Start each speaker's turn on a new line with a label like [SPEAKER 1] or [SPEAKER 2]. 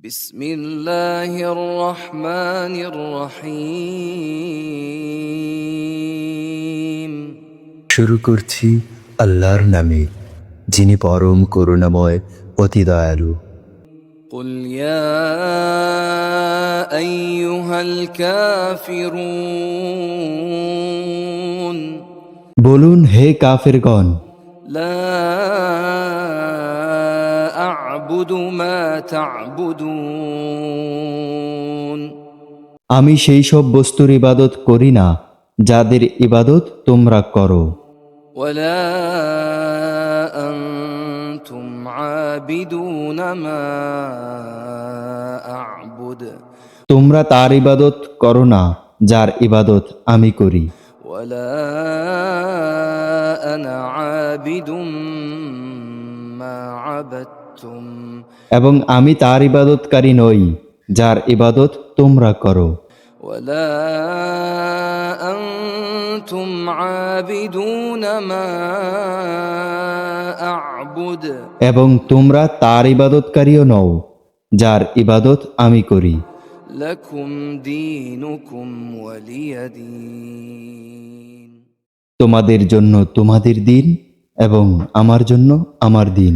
[SPEAKER 1] بسم الله الرحمن الرحيم
[SPEAKER 2] শুরু করছি আল্লাহর নামে যিনি পরম করুণাময় অতি দয়ালু
[SPEAKER 1] قل يا أيها الكافرون
[SPEAKER 2] বলুন হে কাফেরগণ
[SPEAKER 1] لا أعبد ما تعبدون
[SPEAKER 2] আমি সেই সব বস্তুর ইবাদত করি না যাদের ইবাদত তোমরা করো
[SPEAKER 1] ولا أنتم عابدون ما أعبد
[SPEAKER 2] তোমরা তার ইবাদত করো না যার ইবাদত আমি করি
[SPEAKER 1] ولا أنا عابد ما عبدتم
[SPEAKER 2] এবং আমি তার ইবাদতকারী নই যার ইবাদত তোমরা করো
[SPEAKER 1] ولا أنتم عابدون ما أعبد
[SPEAKER 2] এবং তোমরা তার ইবাদতকারীও নও যার ইবাদত আমি করি
[SPEAKER 1] لكم دينكم ولي دين
[SPEAKER 2] তোমাদের জন্য তোমাদের দিন এবং আমার জন্য আমার দিন